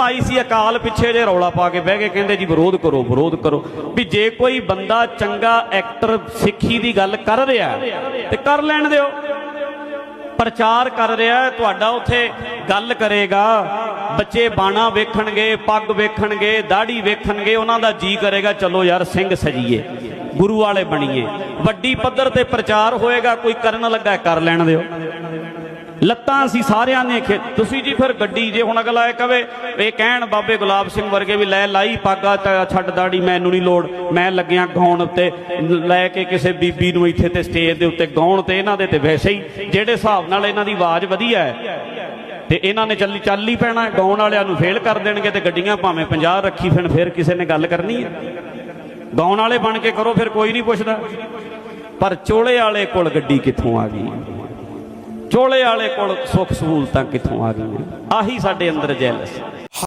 ਆਈ ਸੀ, ਅਕਾਲ ਪਿੱਛੇ ਜੇ ਰੌਲਾ ਪਾ ਕੇ ਬਹਿ ਗਏ, ਕਹਿੰਦੇ ਜੀ ਵਿਰੋਧ ਕਰੋ ਵਿਰੋਧ ਕਰੋ। ਵੀ ਜੇ ਕੋਈ ਬੰਦਾ ਚੰਗਾ ਐਕਟਰ ਸਿੱਖੀ ਦੀ ਗੱਲ ਕਰ ਰਿਹਾ ਤੇ ਕਰ ਲੈਣ ਦਿਓ। ਪ੍ਰਚਾਰ ਕਰ ਰਿਹਾ ਤੁਹਾਡਾ ਉੱਥੇ ਗੱਲ ਕਰੇਗਾ। ਬੱਚੇ ਬਾਣਾ ਵੇਖਣਗੇ, ਪੱਗ ਵੇਖਣਗੇ ਦਾੜੀ ਵੇਖਣਗੇ, ਉਹਨਾਂ ਦਾ ਜੀ ਕਰੇਗਾ, ਚਲੋ ਯਾਰ ਸਿੰਘ ਸਜੀਏ, ਗੁਰੂ ਵਾਲੇ ਬਣੀਏ। ਵੱਡੀ ਪੱਧਰ ਤੇ ਪ੍ਰਚਾਰ ਹੋਏਗਾ, ਕੋਈ ਕਰਨ ਲੱਗਾ ਕਰ ਲੈਣ ਦਿਓ। ਲੱਤਾਂ ਅਸੀਂ ਸਾਰਿਆਂ ਨੇ ਖੇ ਤੁਸੀਂ ਜੀ ਫਿਰ ਗੱਡੀ ਜੇ ਹੁਣ ਅਗਲਾ ਇਹ ਕਵੇ, ਇਹ ਕਹਿਣ ਬਾਬੇ ਗੁਲਾਬ ਸਿੰਘ ਵਰਗੇ ਵੀ ਲੈ ਲਾਈ ਪਾਗਾ ਤਾਂ ਛੱਡ ਦਾੜੀ, ਮੈਨੂੰ ਨਹੀਂ ਲੋੜ। ਮੈਂ ਲੱਗਿਆ ਗਾਉਣ ਉੱਤੇ, ਲੈ ਕੇ ਕਿਸੇ ਬੀਬੀ ਨੂੰ ਇੱਥੇ ਤੇ ਸਟੇਜ ਦੇ ਉੱਤੇ ਗਾਉਣ ਤੇ ਇਹਨਾਂ ਦੇ ਤੇ ਵੈਸੇ ਹੀ, ਜਿਹੜੇ ਹਿਸਾਬ ਨਾਲ ਇਹਨਾਂ ਦੀ ਆਵਾਜ਼ ਵਧੀਆ ਹੈ। ਤੇ ਇਹਨਾਂ ਨੇ ਚੱਲੀ ਚੱਲ ਹੀ ਪੈਣਾ, ਗਾਉਣ ਵਾਲਿਆਂ ਨੂੰ ਫੇਲ ਕਰ ਦੇਣਗੇ ਤੇ ਗੱਡੀਆਂ ਭਾਵੇਂ 50 ਰੱਖੀ ਫਿਰ ਫਿਰ ਕਿਸੇ ਨੇ ਗੱਲ ਕਰਨੀ ਹੈ। ਗਾਉਣ ਵਾਲੇ ਬਣ ਕੇ ਕਰੋ, ਫਿਰ ਕੋਈ ਨਹੀਂ ਪੁੱਛਦਾ। ਪਰ ਚੋਲੇ ਵਾਲੇ ਕੋਲ ਗੱਡੀ ਕਿੱਥੋਂ ਆ ਗਈ? ਚੋਲੇ ਵਾਲੇ ਕੋਲ ਸੁੱਖ ਸਹੂਲਤਾਂ ਕਿੱਥੋਂ ਆ ਗਈਆਂ? ਆਹੀ ਸਾਡੇ ਅੰਦਰ ਜੈਲਸ।